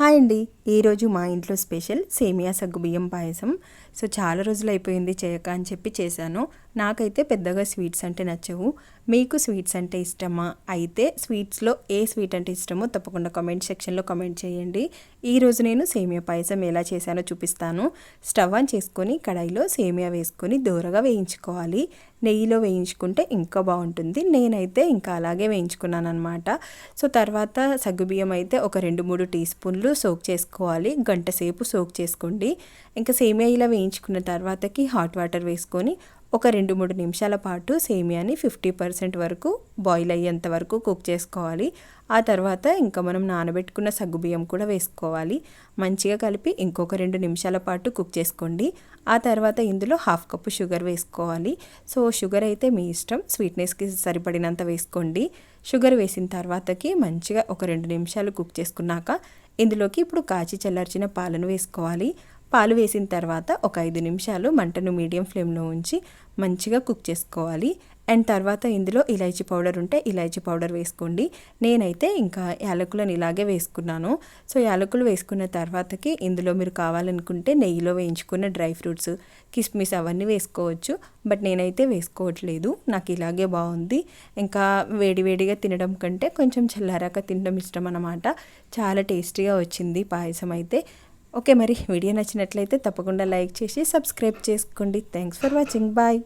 Hi అండి. ఈరోజు మా ఇంట్లో స్పెషల్ సేమియా సగ్గుబియ్యం పాయసం. సో చాలా రోజులు అయిపోయింది చేయక అని చెప్పి చేశాను. నాకైతే పెద్దగా స్వీట్స్ అంటే నచ్చవు. మీకు స్వీట్స్ అంటే ఇష్టమా? అయితే స్వీట్స్లో ఏ స్వీట్ అంటే ఇష్టమో తప్పకుండా కామెంట్ సెక్షన్లో కామెంట్ చేయండి. ఈరోజు నేను సేమియా పాయసం ఎలా చేశానో చూపిస్తాను. స్టవ్ ఆన్ చేసుకొని కడాయిలో సేమియా వేసుకొని దూరగా వేయించుకోవాలి. నెయ్యిలో వేయించుకుంటే ఇంకా బాగుంటుంది. నేనైతే ఇంకా అలాగే వేయించుకున్నాను అనమాట సో తర్వాత సగ్గుబియ్యం అయితే ఒక రెండు మూడు టీ స్పూన్లు సోక్ చేసుకోవాలి. గంట సేపు సోక్ చేసుకోండి. ఇంకా సేమియా ఇలా వేయించుకున్న తర్వాతకి హాట్ వాటర్ వేసుకొని ఒక రెండు మూడు నిమిషాల పాటు సేమియాని ఫిఫ్టీ పర్సెంట్ వరకు బాయిల్ అయ్యేంత వరకు కుక్ చేసుకోవాలి. ఆ తర్వాత ఇంకా మనం నానబెట్టుకున్న సగ్గుబియ్యం కూడా వేసుకోవాలి. మంచిగా కలిపి ఇంకొక రెండు నిమిషాల పాటు కుక్ చేసుకోండి. ఆ తర్వాత ఇందులో హాఫ్ కప్పు షుగర్ వేసుకోవాలి. సో షుగర్ అయితే మీ ఇష్టం. స్వీట్నెస్కి సరిపడినంత వేసుకోండి. షుగర్ వేసిన తర్వాతకి మంచిగా ఒక రెండు నిమిషాలు కుక్ చేసుకున్నాక ఇందులోకి ఇప్పుడు కాచి చల్లార్చిన పాలను వేసుకోవాలి. పాలు వేసిన తర్వాత ఒక ఐదు నిమిషాలు మంటను మీడియం ఫ్లేమ్లో ఉంచి మంచిగా కుక్ చేసుకోవాలి. అండ్ తర్వాత ఇందులో ఇలాచీ పౌడర్ ఉంటే ఇలాచీ పౌడర్ వేసుకోండి. నేనైతే ఇంకా యాలకులను ఇలాగే వేసుకున్నాను. సో యాలకులు వేసుకున్న తర్వాతకి ఇందులో మీరు కావాలనుకుంటే నెయ్యిలో వేయించుకున్న డ్రై ఫ్రూట్స్ కిస్మిస్ అవన్నీ వేసుకోవచ్చు. బట్ నేనైతే వేసుకోవట్లేదు. నాకు ఇలాగే బాగుంది. ఇంకా వేడివేడిగా తినడం కంటే కొంచెం చల్లారాక తినడం ఇష్టం అన్నమాట చాలా టేస్టీగా వచ్చింది పాయసం అయితే. ఓకే మరి వీడియో నచ్చినట్లయితే తప్పకుండా లైక్ చేసి సబ్స్క్రైబ్ చేసుకోండి. Thanks for watching bye